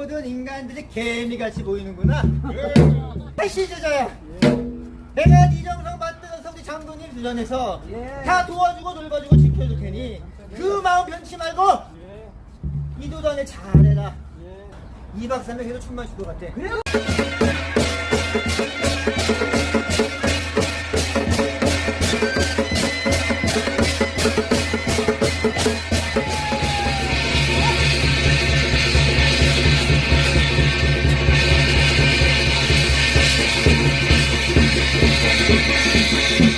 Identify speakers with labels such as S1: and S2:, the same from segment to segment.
S1: 모든 인간들이 개미같이 보이는구나. 다시 제자야. 내가 이정성 만드는 우리 장군님 주전에서 다 도와주고 돌봐주고 지켜줄 테니 그 마음 변치 말고 이도전에 잘해라. 2박 3일 계속 춤만 출것 같아. 천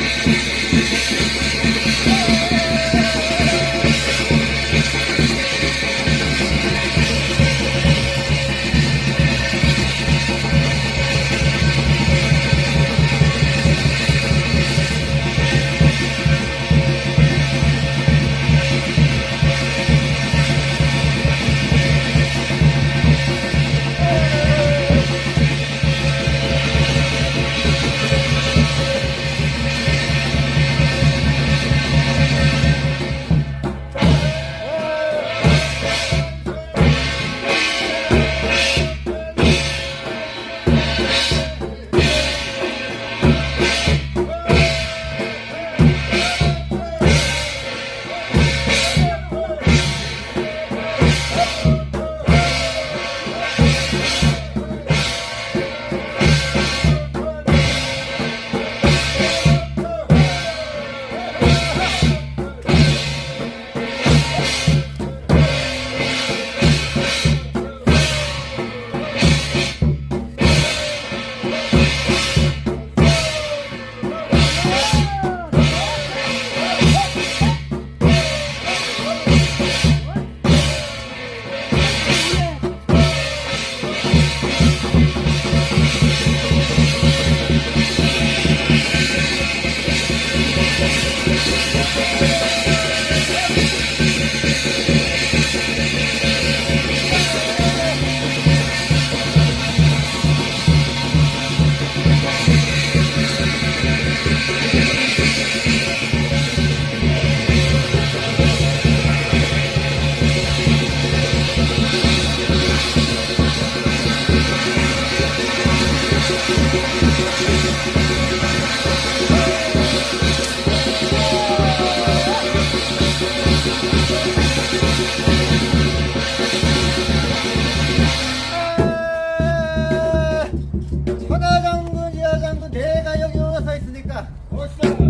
S1: 있으니까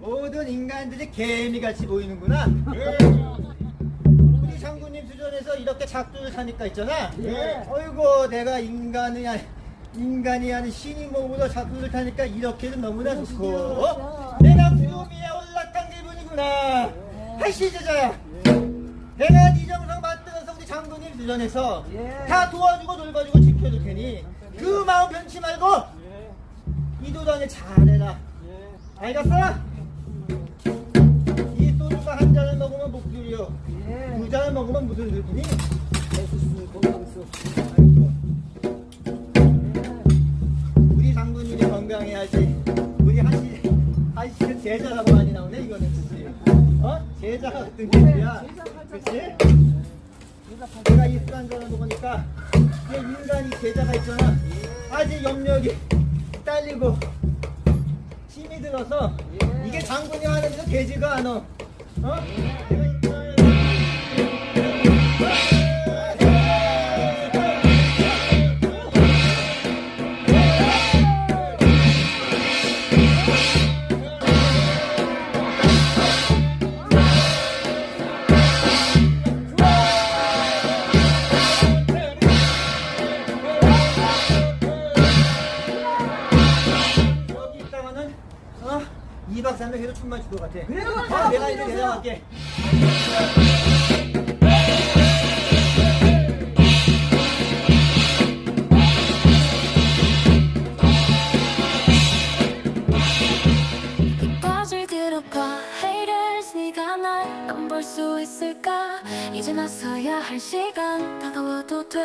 S1: 모든 인간들이 개미같이 보이는구나. 우리 장군님 수전에서 이렇게 작두를 타니까 있잖아. 어이구, 내가 인간이 아니, 인간이 아닌 신이 몸으로 작두를 타니까 이렇게도 너무나 좋고. 내가 구름위에 올라탄 기분이구나. 하시 제자야. 내가 이정성 만드는 우리 장군님 수전에서 다 도와주고 돌봐주고 지켜줄 테니 그 마음 변치 말고 이도전에 잘해라. 알겠어? 이 소주가 한 잔을 먹으면 목줄이요. 두 잔을 먹으면 무슨 느낌이? 우리 장군님이 건강해야지. 우리 한시 한시는 제자라고 많이 나오네 이거는 그치? 어? 제자 같은 게야. 그치? 내가 이 술 한잔을 먹으니까 이 인간이 제자가 있잖아. 아직 염력이 딸리고 힘이 들어서 이게 장군이 하는데도 되지가 않아. 어? 2박 3일 계속 춤만 출것 같아. 어, 내가 이제 내려갈게.
S2: 끝까지 들어봐. Haters 네가 날 안 볼 수 있을까? 이제 나서야 할 시간. 다가와도 돼